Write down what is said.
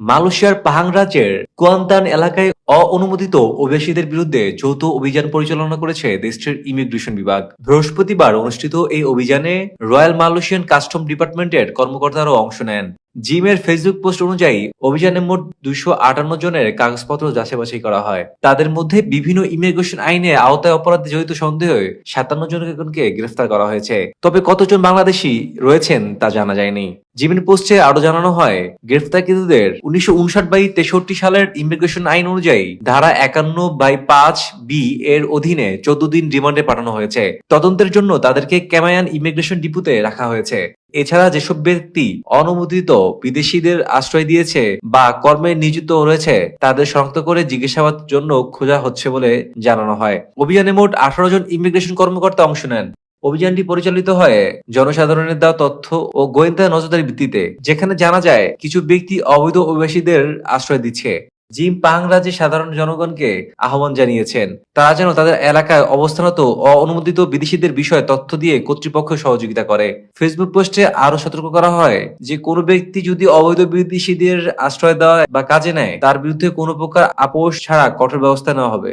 মালয়েশিয়ার পাহাং রাজ্যের কুয়ান্তান এলাকায় অঅনুমোদিত অভিবাসীদের বিরুদ্ধে যৌথ অভিযান পরিচালনা করেছে দেশটির ইমিগ্রেশন বিভাগ। বৃহস্পতিবার অনুষ্ঠিত এই অভিযানে রয়্যাল মালয়েশিয়ান কাস্টম ডিপার্টমেন্টের কর্মকর্তারাও অংশ নেন। জিমের ফেসবুক পোস্ট অনুযায়ী, অভিযানে মোট দুইশো আটান্ন জনের কাগজপত্র যাচাই করা হয়। তাদের মধ্যে বিভিন্ন ইমিগ্রেশন আইনে আওতায় অপরাধে জড়িত সন্দেহে সাতান্ন জনকে গ্রেফতার করা হয়েছে। তবে কতজন বাংলাদেশি রয়েছেন তা জানা যায়নি। জিমের পোস্টে আরও জানানো হয়, গ্রেফতারকৃতদের উনিশশো উনষাট বাই তেষট্টি সালের ইমিগ্রেশন আইন অনুযায়ী ধারা একান্ন বাই পাঁচ বি এর অধীনে চোদ্দ দিন রিমান্ডে পাঠানো হয়েছে। তদন্তের জন্য তাদেরকে ক্যামায়ান ইমিগ্রেশন ডিপুতে রাখা হয়েছে। এছাড়া যেসব ব্যক্তি অনুমোদিত বিদেশিদের আশ্রয় দিয়েছে বা কর্মে নিযুক্ত রয়েছে, তাদের শনাক্ত করে জিজ্ঞাসাবাদের জন্য খোঁজা হচ্ছে বলে জানানো হয়। অভিযানে মোট আঠারো জন ইমিগ্রেশন কর্মকর্তা অংশ নেন। অভিযানটি পরিচালিত হয় জনসাধারণের দেওয়া তথ্য ও গোয়েন্দা নজরদারির ভিত্তিতে, যেখানে জানা যায় কিছু ব্যক্তি অবৈধ অভিবাসীদের আশ্রয় দিচ্ছে। জিম পাং রাজ্যের সাধারণ জনগণকে আহ্বান জানিয়েছেন। তারা যেন তাদের এলাকায় অবস্থানত অনুমোদিত বিদেশিদের বিষয়ে তথ্য দিয়ে কর্তৃপক্ষ সহযোগিতা করে। ফেসবুক পোস্টে আরও সতর্ক করা হয় যে, কোনো ব্যক্তি যদি অবৈধ বিদেশিদের আশ্রয় দেওয়া বা কাজে নেয়, তার বিরুদ্ধে কোনো প্রকার আপোষ ছাড়া কঠোর ব্যবস্থা নেওয়া হবে।